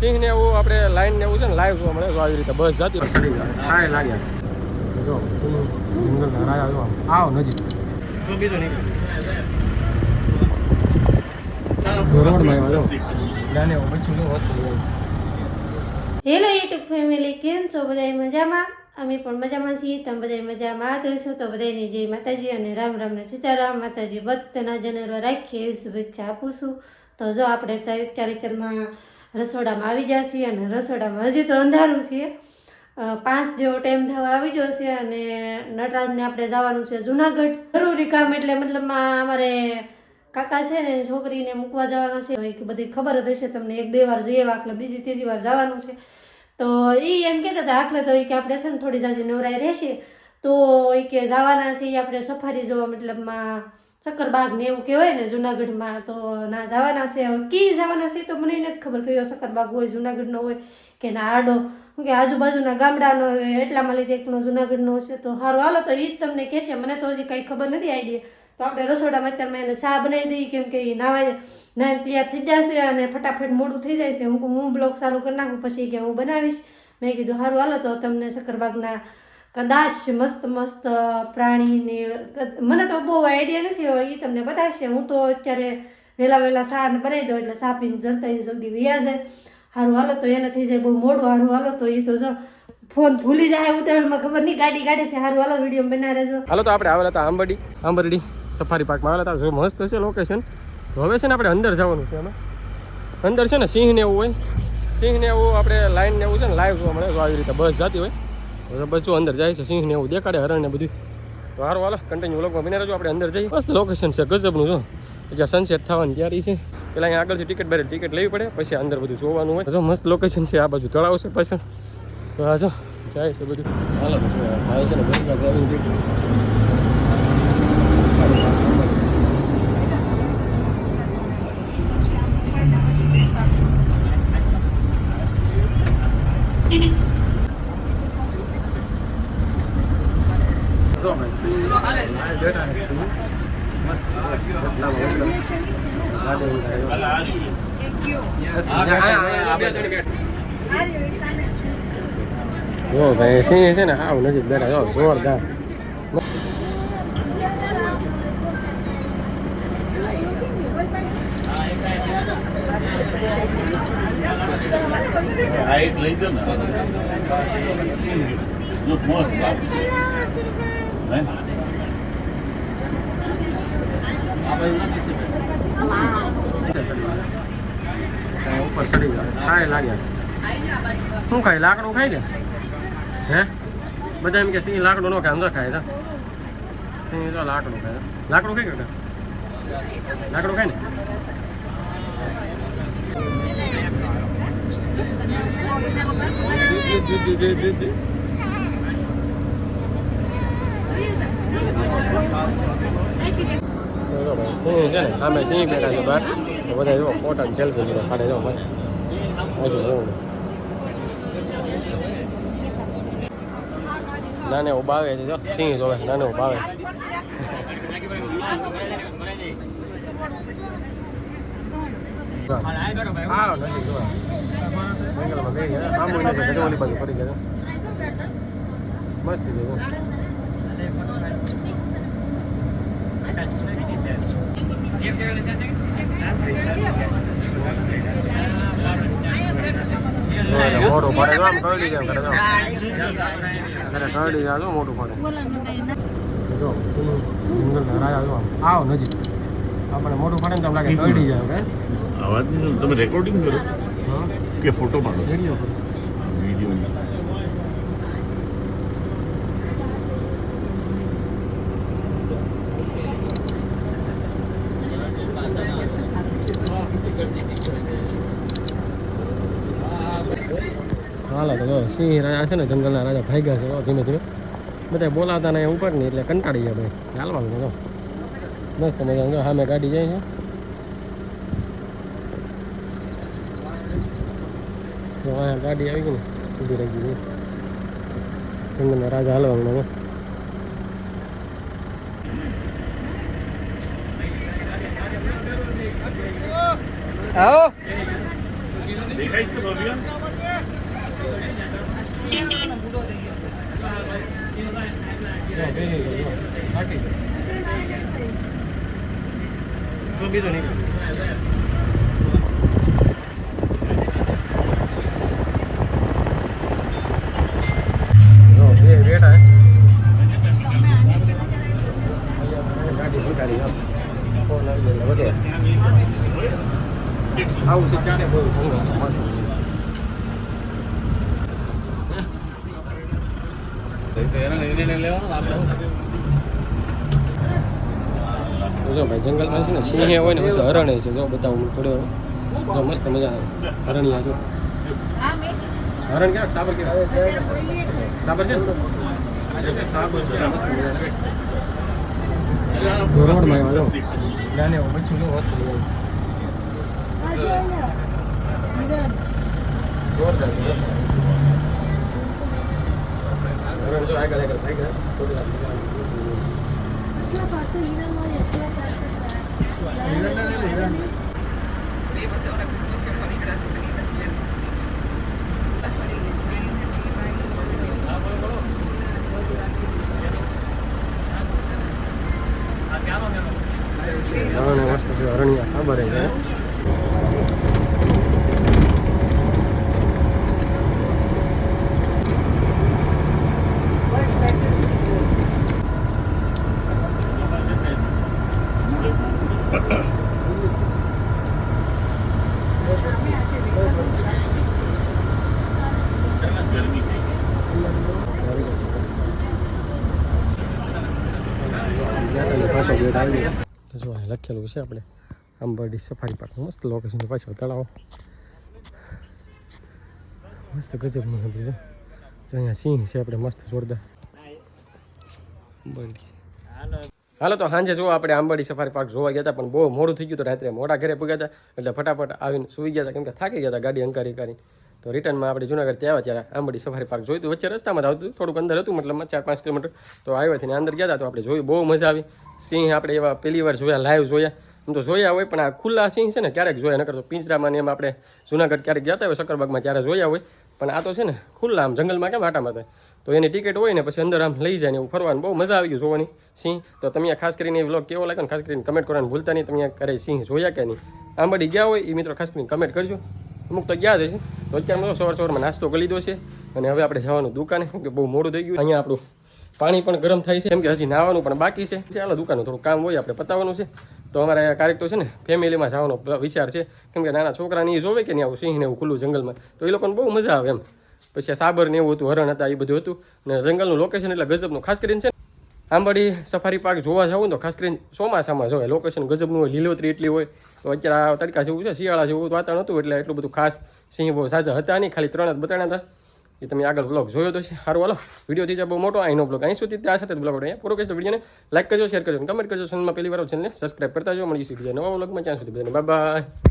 સિંહ ને એવું આપણે લાઈન ને એવું છે ને લાઈવ જોવા મળે આવી રીતે બસ જતી હોય સિંહ લાગ્યા જો સિંહ જંગલના રાજા જો આવો નજીક. હેલો યુટ્યુબ ફેમિલી કેમ છો? બધા મજામાં? અમે પણ મજામાં છીએ. તમે બધા મજામાં હશો? તો બધાને જય માતાજી અને રામ રામ ને સીતારામ. માતાજી બધાના જનરવા રાખીએ એવી શુભેચ્છા આપું છું. તો જો આપણે તારીખમાં રસોડામાં આવી છીએ અને રસોડામાં હજી તો અંધારું છે. પાંચ જેવો ટાઈમ થવા આવી ગયો છે અને નટરાજને આપણે જવાનું છે જુનાગઢ. જરૂરી કામ એટલે મતલબમાં અમારે કાકા છે ને છોકરીને મૂકવા જવાના છે. એક બધી ખબર જ હશે તમને. એક બે વાર જઈએ એટલે બીજી ત્રીજી વાર જવાનું છે. તો એ એમ કહેતા હતા આખલે તો એ કે આપણે છે ને થોડી જાજી નવરાઈ રહેશે. તો એ કે જવાના છે એ આપણે સફારી જોવા મતલબમાં શક્કરબાગ ને એવું કહેવાય ને જુનાગઢમાં તો ના જવાના છે. કી જવાના છે તો મને નથી ખબર કયો શક્કરબાગ હોય, જુનાગઢનો હોય કે ના આડો. કે આજુબાજુના ગામડાનો એટલામાં લીધે એકનો જુનાગઢનો હશે તો સારું હાલો તો એ જ તમને કહે છે. મને તો હજી કાંઈ ખબર નથી આઈડિયા. તો આપણે રસોડામાં અત્યારમાં એને ચા બનાવી દઈએ કેમ કે એ નાવાય ના તૈયાર થઈ જશે અને ફટાફટ મોડું થઈ જાય છે. હું હું બ્લોગ ચાલુ કરી નાખું, પછી કે હું બનાવીશ. મેં કીધું સારું હાલો તો તમને શક્કરબાગના કદાચ મસ્ત મસ્ત પ્રાણીને મને તો બહુ આઈડિયા નથી હોય એ તમને બતાવશે. હું તો અત્યારે વહેલા વહેલા ચા ને બનાવી દઉં એટલે સાપીને જલતા જલ્દી વૈયા જાય સારું હાલો તો એને થઈ જાય બહુ મોડું. સારું હાલો તો એ તો જો ફોન ભૂલી જાય ઉતાવળમાં ખબર નહીં ગાડી કાઢે છે. સારું હાલો વીડિયો બનાવી રહેજો. હાલો તો આપણે આવેલા હતા આંબરડી. આંબરડી સફારી પાર્કમાં આવેલા હતા. મસ્ત છે લોકેશન હવે છે ને આપણે અંદર જવાનું છે એમાં. અંદર છે ને સિંહ ને એવું હોય. સિંહ ને એવું આપણે લાઈન ને એવું છે ને લાઈવ જોવા મળે. આવી રીતે બસ જતી હોય. તો અંદર જાય છે, સિંહ ને એવું દેખાડે, હરણ ને બધું સારું હાલો કન્ટિન્યુ લોકો બને રહેજો, આપણે અંદર જઈએ. મસ્ત લોકેશન છે, ગજબનું, જો. જ્યાં સનસેટ થવાની તૈયારી છે. પેલા અહીંયા આગળથી ટિકિટ ભરે ટિકિટ લેવી પડે, પછી અંદર બધું જોવાનું હોય. જો મસ્ત લોકેશન છે, આ બાજુ તળાવ છે પાછળ. આ જો, જાય છે બધું. હાલો છે ને ગંગા ડ્રાઇવિંગ છે જો ભાઈ સિંહ આ બેઠા છે સિંહ મસ્ત મસ્ત લાવો મસ્ત ગાડી મસ્ત આ બે ત્રણ ગેટ જો ભાઈ સિંહ છે ને હા નજીક બેઠા જો જોરદાર એક લઈ દો ને મસ્ત કાંઈ ઉપર ચડી જાય શું ખાય લાકડું ખાય કે હે બધા એમ કે સિંહ લાકડું નો ખાય અંદર ખાય તો સિંહ તો લાકડું ખાય લાકડું ખાય કે લાકડું ખાય ને જો ભાઈ સિંહ છે ને સામે સિંહ બેઠા છે બહાર. બધા જો ફોટા ને સેલ્ફી લીધા પાડે, જો, મસ્ત. હજી બહુ નાને ઉભાવે છે, જો, સિંહ જોવે, નાને ગઈ ગયા. આંબુ નથી ફરી ગયા. મસ્તી મોટું પડે જો આમ કરડી જાય કરે અરે કરડી જાય મોટું પડે જો સિંહ જંગલના રાજા જો આવ નજીક. આપણે મોટું પડે ને તો લાગે કરડી જાય અવાજની તમે રેકોર્ડિંગ કરો. કે ફોટો પાડો વીડિયો વીડિયો હાલો તો સિંહ રાજા છે ને જંગલના રાજા ભાગ્યા છે ધીમે ધીમે. બધા બોલાતા ને ઉપર નહીં એટલે કંટાળી ગયા ભાઈ ચાલવાનું છે જો. મસ્ત મજાનું જો સામે ગાડી જાય છે. અહીંયા ગાડી આવી ગઈ ને ઊભી રહી ગઈ જંગલના રાજા હાલવાનું આવો. દેખાય છે ભવ્ય બીજો નહીં જો બે બેટા ગાડી ભૂકારી આમ ફોન આવી ગયો વધે આવું છે ચારે બહુ જંગલ મસ્ત જો ભાઈ જંગલમાં છે ને સિંહ હોય ને પછી હરણ છે. જો બતાવું થોડો જો મસ્ત મજા આવે. હરણિયા જો. હરણ કેવા સાબર કેવા સાબર છે ને? સાબર છે રોડમાં આવ્યા બચ્ચું જો જોરદાર મસ્ત છે અરણ્યા સાબર છે ગરમી થઈ ગઈ પાછો ગેટ લખેલું છે આપણે. અંબરડી સફારી પાર્ક મસ્ત લોકેશન પાછળ તળાવ. મસ્ત ગજબનું બધું. જો અહીંયા સિંહ છે આપણે, મસ્ત જોરદાર. અંબરડી હાલો, તો સાંજે જો આપણે આંબાડી સફારી પાર્ક જોવા ગયા હતા, પણ બહુ મોડું થઈ ગયું હતું રાત્રે. મોડા ઘરે પગ્યા હતા, એટલે ફટાફટ આવીને સુઈ ગયા હતા, કેમ કે થાકી ગયા હતા, ગાડી અંકારી કરીને તો રિટર્નમાં આપણે જુનાગઢ ત્યાં આવ્યા ત્યારે આંબડી સફારી પાર્ક જોયું હતું. વચ્ચે રસ્તામાં આવતું થોડુંક અંદર હતું, મતલબ ચાર પાંચ કિલોમીટર. તો આવ્યા થી અંદર ગયા હતા તો આપણે જોયું, બહુ મજા આવી. સિંહ આપણે એવા પહેલી વાર જોયા લાઈવ જોયા. એમ તો જોયા હોય, પણ આ ખુલ્લા સિંહ છે ને, ક્યારેક જોયા, નકર તો પિંજરામાં એમ આપણે જુનાગઢ ક્યારેક ગયા હોય શકરબાગમાં ત્યારે જોયા હોય. પણ આ તો છે ને, ખુલ્લા આમ જંગલમાં કેમ આટા મારતા તો એની ટિકિટ હોય ને, પછી અંદર આમ લઈ જાય ને એવું ફરવાનું. બહુ મજા આવી ગયું જોવાની સિંહ. તો તમે ખાસ કરીને એ વ્લોગ કેવો લાગ્યો ને, ખાસ કરીને કમેન્ટ કરવાનું ભૂલતા નહીં. તમે ક્યારેય સિંહ જોયા કે નહીં? આંબડી ગયા હોય, એ મિત્રો ખાસ કરીને કમેન્ટ કરજો. અમુક તો ગયા છે તો અત્યારમાં સવાર સવારમાં નાસ્તો કરી લીધો છે. અને હવે આપણે જવાનું દુકાને, કેમ કે બહુ મોડું થઈ ગયું. અહીંયા આપણું પાણી પણ ગરમ થાય છે. કેમ કે હજી નાવાનું પણ બાકી છે. ચાલો, દુકાનનું થોડું કામ હોય, આપણે પતાવવાનું છે. તો અમારે તો છે ને, ફેમિલીમાં જવાનો વિચાર છે. કેમ કે નાના છોકરાને એ જોવે કે નહીં આવું સિંહને એવું ખુલ્લું જંગલમાં. તો એ લોકોને બહુ મજા આવે એમ. પછી સાબર ને એવું હતું, હરણ હતા એ બધું હતું. અને જંગલનું લોકેશન એટલે ગજબનું, ખાસ કરીને છે આંબાડી સફારી પાર્ક જોવા જવું તો ખાસ કરીને ચોમાસામાં જોવે લોકેશન ગજબનું હોય, લીલોતરી એટલી હોય. તો અત્યારે આ તડકા જેવું છે, શિયાળા જેવું વાતાવરણ હતું, એટલે એટલું બધું ખાસ સિંહ બહુ સાજા હતા નહીં, ખાલી ત્રણ જ બતાવ્યા હતા. એ તમે આગળ બ્લોગ જોયો તો સારું, હાલો. વીડિયો થઈ બહુ મોટો આઈનો બ્લોગ અહીં સુધી ત્યાં સાથે બ્લોગ અહીંયા પૂરો કહીશ તો વિડીયોને લાઈક કરજો શેર કરજો કમેન્ટ કરજો. ચેનલમાં પહેલી વાર ચેનલને સબસ્ક્રાઈબ કરતા જો મળીશું જાય નવા બ્લોગમાં ત્યાં સુધી બધાને બાય